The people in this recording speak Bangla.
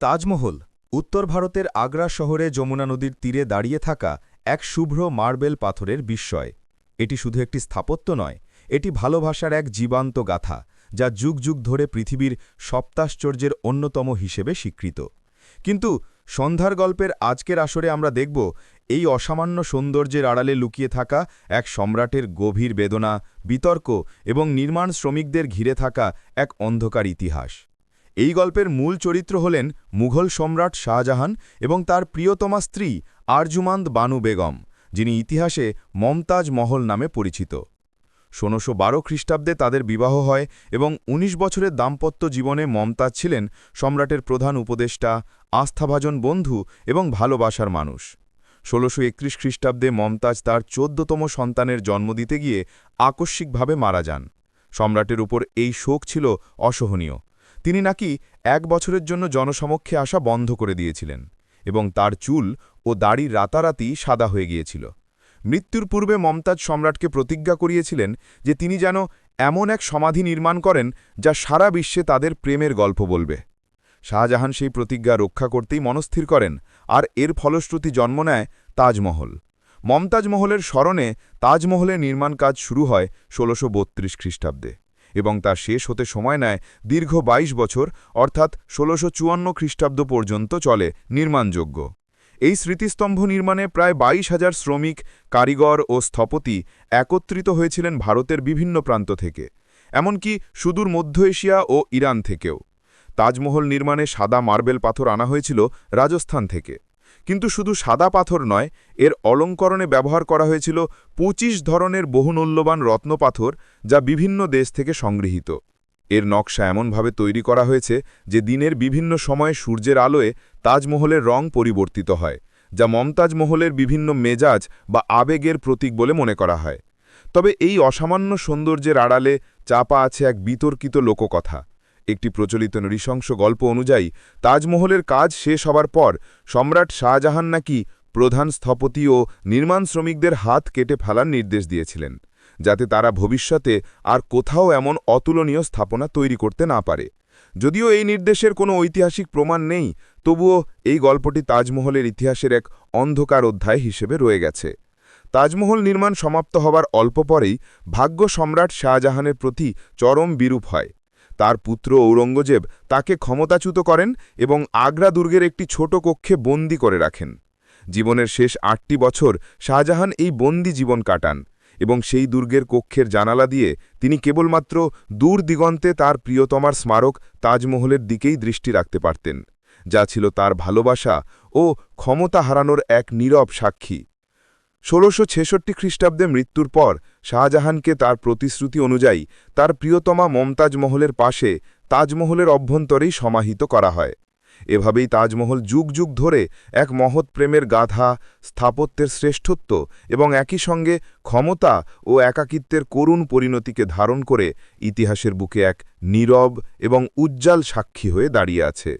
তাজমহল, উত্তর ভারতের আগ্রা শহরে যমুনা নদীর তীরে দাঁড়িয়ে থাকা এক শুভ্র মার্বেল পাথরের বিস্ময়। এটি শুধু একটি স্থাপত্য নয়, এটি ভালোবাসার এক জীবান্ত গাথা, যা যুগ যুগ ধরে পৃথিবীর সপ্তাশ্চর্যের অন্যতম হিসেবে স্বীকৃত। কিন্তু সন্ধ্যার গল্পের আজকের আসরে আমরা দেখব এই অসামান্য সৌন্দর্যের আড়ালে লুকিয়ে থাকা এক সম্রাটের গভীর বেদনা, বিতর্ক এবং নির্মাণ শ্রমিকদের ঘিরে থাকা এক অন্ধকার ইতিহাস। এই গল্পের মূল চরিত্র হলেন মুঘল সম্রাট শাহজাহান এবং তার প্রিয়তমা স্ত্রী আরজুমান্দ বানু বেগম, যিনি ইতিহাসে মমতাজ মহল নামে পরিচিত। ষোলোশো বারো খ্রিস্টাব্দে তাদের বিবাহ হয় এবং ১৯ বছরের দাম্পত্য জীবনে মমতাজ ছিলেন সম্রাটের প্রধান উপদেষ্টা, আস্থাভাজন বন্ধু এবং ভালোবাসার মানুষ। ষোলোশো একত্রিশ খ্রিস্টাব্দে মমতাজ তার চোদ্দতম সন্তানের জন্ম দিতে গিয়ে আকস্মিকভাবে মারা যান। সম্রাটের উপর এই শোক ছিল অসহনীয়। তিনি নাকি এক বছরের জন্য জনসমক্ষে আসা বন্ধ করে দিয়েছিলেন এবং তার চুল ও দাড়ি রাতারাতি সাদা হয়ে গিয়েছিল। মৃত্যুর পূর্বে মমতাজ সম্রাটকে প্রতিজ্ঞা করিয়েছিলেন যে তিনি যেন এমন এক সমাধি নির্মাণ করেন যা সারা বিশ্বে তাদের প্রেমের গল্প বলবে। শাহজাহান সেই প্রতিজ্ঞা রক্ষা করতেই মনস্থির করেন আর এর ফলশ্রুতি জন্ম নেয় তাজমহল। মমতাজ মহলের স্মরণে তাজমহলের নির্মাণ কাজ শুরু হয় ষোলোশো খ্রিস্টাব্দে। এবং তা শেষ হতে সময় নেয় দীর্ঘ ২২ বছর, অর্থাৎ ষোলোশো চুয়ান্ন খ্রিস্টাব্দ পর্যন্ত চলে নির্মাণযোগ্য। এই স্মৃতিস্তম্ভ নির্মাণে প্রায় বাইশ হাজার শ্রমিক, কারিগর ও স্থপতি একত্রিত হয়েছিলেন ভারতের বিভিন্ন প্রান্ত থেকে, এমনকি সুদূর মধ্য এশিয়া ও ইরান থেকেও। তাজমহল নির্মাণে সাদা মার্বেল পাথর আনা হয়েছিল রাজস্থান থেকে। কিন্তু শুধু সাদা পাথর নয়, এর অলঙ্করণে ব্যবহার করা হয়েছিল ২৫ ধরনের বহুমূল্যবান রত্নপাথর যা বিভিন্ন দেশ থেকে সংগৃহীত। এর নকশা এমনভাবে তৈরি করা হয়েছে যে দিনের বিভিন্ন সময়ে সূর্যের আলোয় তাজমহলের রং পরিবর্তিত হয়, যা মমতাজ মহলের বিভিন্ন মেজাজ বা আবেগের প্রতীক বলে মনে করা হয়। তবে এই অসামান্য সৌন্দর্যের আড়ালে চাপা আছে এক বিতর্কিত লোককথা। একটি প্রচলিত নৃশংস গল্প অনুযায়ী, তাজমহলের কাজ শেষ হবার পর সম্রাট শাহজাহান নাকি প্রধান স্থপতি ও নির্মাণ শ্রমিকদের হাত কেটে ফেলার নির্দেশ দিয়েছিলেন, যাতে তারা ভবিষ্যতে আর কোথাও এমন অতুলনীয় স্থাপনা তৈরি করতে না পারে। যদিও এই নির্দেশের কোনো ঐতিহাসিক প্রমাণ নেই, তবুও এই গল্পটি তাজমহলের ইতিহাসের এক অন্ধকার অধ্যায় হিসেবে রয়ে গেছে। তাজমহল নির্মাণ সমাপ্ত হবার অল্প পরেই ভাগ্য সম্রাট শাহজাহানের প্রতি চরম বিরূপ হয়। তার পুত্র ঔরঙ্গজেব তাকে ক্ষমতাচ্যুত করেন এবং আগ্রা দুর্গের একটি ছোট কক্ষে বন্দি করে রাখেন। জীবনের শেষ আটটি বছর শাহজাহান এই বন্দি জীবন কাটান এবং সেই দুর্গের কক্ষের জানালা দিয়ে তিনি কেবলমাত্র দূর দিগন্তে তার প্রিয়তমার স্মারক তাজমহলের দিকেই দৃষ্টি রাখতে পারতেন, যা ছিল তার ভালোবাসা ও ক্ষমতা হারানোর এক নীরব সাক্ষী। ষোলোশো ছেষট্টি খ্রিস্টাব্দে মৃত্যুর পর শাহজাহানকে তার প্রতিশ্রুতি অনুযায়ী তার প্রিয়তমা মমতাজ মহলের পাশে তাজমহলের অভ্যন্তরেই সমাহিত করা হয়। এভাবেই তাজমহল যুগ যুগ ধরে এক মহৎ প্রেমের গাধা, স্থাপত্যের শ্রেষ্ঠত্ব এবং একই সঙ্গে ক্ষমতা ও একাকিত্বের করুণ পরিণতিকে ধারণ করে ইতিহাসের বুকে এক নীরব এবং উজ্জ্বল সাক্ষী হয়ে দাঁড়িয়ে আছে।